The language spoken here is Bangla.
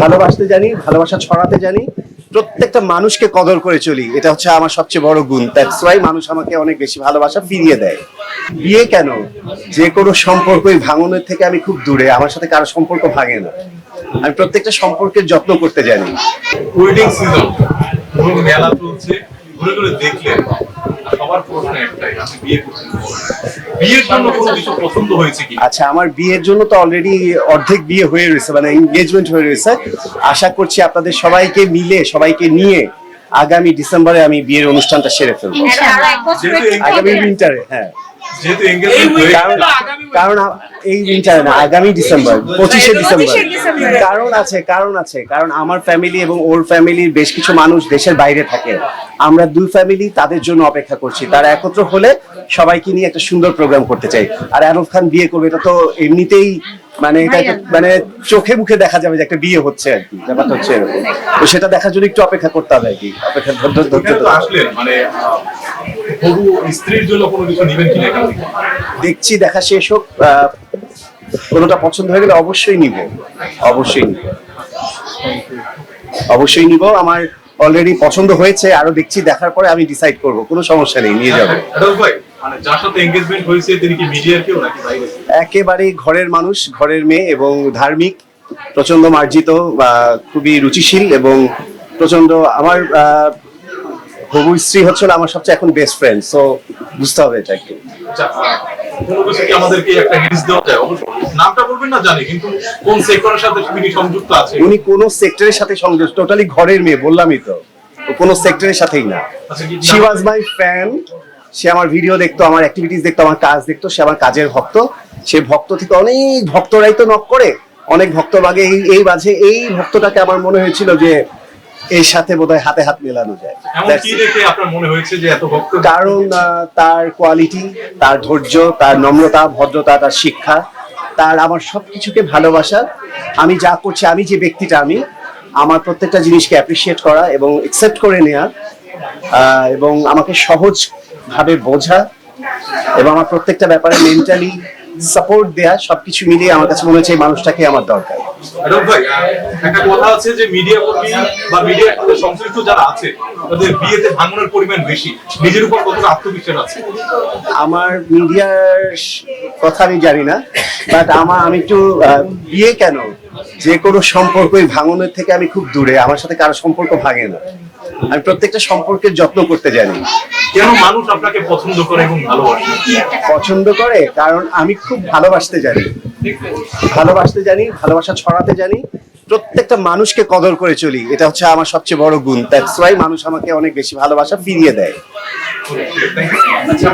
ভালোবাসতে জানি, ভালোবাসা ছড়াতে জানি, প্রত্যেকটা মানুষকে কদর করে চলি। এটা হচ্ছে আমার সবচেয়ে বড় গুণ। দ্যাটস ওয়াই মানুষ আমাকে অনেক বেশি ভালোবাসা ফিরিয়ে দেয়। বিয়ে কেন? যে কোনো সম্পর্কই ভাঙনের থেকে আমি খুব দূরে। আমার সাথে কারও সম্পর্ক ভাঙে না। আমি প্রত্যেকটা সম্পর্কের যত্ন করতে জানি। ওয়েডিং সিজন মেলা চলছে, ঘুরে ঘুরে সবার প্রশ্ন একটাই আপনি বিয়ে কবে? বিয়ের জন্য কোনো কিছু পছন্দ হয়েছে কি? আচ্ছা আমার বিয়ের জন্য তো অলরেডি অর্ধেক বিয়ে হয়ে রয়েছে মানে এঙ্গেজমেন্ট হয়ে রয়েছে। আশা করছি আপনাদের সবাইকে মিলে সবাইকে নিয়ে আগামী ডিসেম্বরে আমি বিয়ের অনুষ্ঠানটা সেরে ফেলব। আগামী উইন্টারে হ্যাঁ। কারণ এই উইন্টারে না আগামী ডিসেম্বর পঁচিশে ডিসেম্বর পঁচিশে ডিসেম্বর। কারণ আছে কারণ আছে কারণ আমার ফ্যামিলি এবং ওর ফ্যামিলির বেশ কিছু মানুষ দেশের বাইরে থাকে। আমরা দুই ফ্যামিলি তাদের জন্য অপেক্ষা করছি। তারা একত্র হলে সবাইকে নিয়ে একটা সুন্দর প্রোগ্রাম করতে চাই। আর আরব খান বিয়ে করবে এটা তো এমনিতেই মানে এটা মানে চোখে মুখে দেখা যাবে যে একটা বিয়ে হচ্ছে আর কি ব্যাপারটা হচ্ছে এরকম। তো সেটা দেখার জন্য একটু অপেক্ষা করতে হবে আর কি অপেক্ষা ধৈর্য ধৈর্য এখানে তো আসলেন মানে হবু স্ত্রীর জন্য কোনো কিছু নেবেন কিনা দেখছি দেখা শেষ হোক আহ, কোনোটা পছন্দ হয়ে গেলে অবশ্যই নিব অবশ্যই নিব। অবশ্যই নিব আমার অলরেডি পছন্দ হয়েছে আরও দেখছি দেখার পরে আমি ডিসাইড করব কোনো সমস্যা নেই নিয়ে যাব। ভাই মানে যার সাথে এঙ্গেজমেন্ট হয়েছে তিনি কি মিডিয়ার কেউ নাকি বাইরে? একেবারে ঘরের মানুষ ঘরের মেয়ে এবং ধার্মিক প্রচণ্ড মার্জিত বা খুবই রুচিশীল এবং প্রচণ্ড আমার হবু স্ত্রী হচ্ছে আমার সবচেয়ে এখন বেস্ট ফ্রেন্ড সো বুঝতে হবে এটা একটু। আচ্ছা, আহ, কোনো কিছু কি আমাদেরকে একটা হিন্টস দেওয়া যায়? নামটা বলবেন না জানি কিন্তু কোন সেক্টরের সাথে সংযুক্ত আছে উনি কোনো সেক্টরের সাথে সংযোগ টোটালি ঘরের মেয়ে বললামই তো। কোনো সেক্টরের সাথেই না। শি ওয়াজ মাই ফ্যান সে আমার ভিডিও দেখতো আমার অ্যাক্টিভিটিস দেখতো আমার কাজ দেখতো সে আমার কাজের ভক্ত। সে ভক্ত থেকে অনেক ভক্তরাই তো নক করে। অনেক ভক্ত বাগে এই এই মাঝে এই ভক্তটাকে আমার মনে হয়েছিল যে এর সাথে বোধহয় হাতে হাত মেলানো যায়। কারণ তার কোয়ালিটি তার ধৈর্য তার নম্রতা ভদ্রতা তার শিক্ষা তার আমার সবকিছুকে ভালোবাসা। আমি যা করছি আমি যে ব্যক্তিটা আমি আমার প্রত্যেকটা জিনিসকে অ্যাপ্রিসিয়েট করা এবং একসেপ্ট করে নেওয়া আহ, এবং আমাকে সহজ ভাবে বোঝা এবং আমার প্রত্যেকটা ব্যাপারে মেন্টালি সাপোর্ট দেয়া সবকিছু মিলিয়ে আমার কাছে মনে হচ্ছে এই মানুষটাকে আমার দরকার। ভাই একটা কথা আছে যে মিডিয়া কর্মী বা মিডিয়ার সাথে সংশ্লিষ্ট যারা আছে তাদের বিয়েতে ভাঙনের পরিমাণ বেশি। নিজের উপর কতটা আত্মবিশ্বাস আছে? আমার মিডিয়ার কথা আমি জানি না বাট আমার আমি একটু বিয়ে কেন? যে কোনো সম্পর্কই ভাঙনের থেকে আমি খুব দূরে আমার সাথে কারও সম্পর্ক ভাঙে না। আমি প্রত্যেকটা সম্পর্কের যত্ন করতে জানি। কেন মানুষ আপনাকে পছন্দ করে এবং ভালোবাসে? পছন্দ করে কারণ আমি খুব ভালোবাসতে জানি। ভালোবাসতে জানি ভালোবাসা ছড়াতে জানি প্রত্যেকটা মানুষকে কদর করে চলি। এটা হচ্ছে আমার সবচেয়ে বড় গুণ। দ্যাটস ওয়াই মানুষ আমাকে অনেক বেশি ভালোবাসা ফিরিয়ে দেয়। আচ্ছা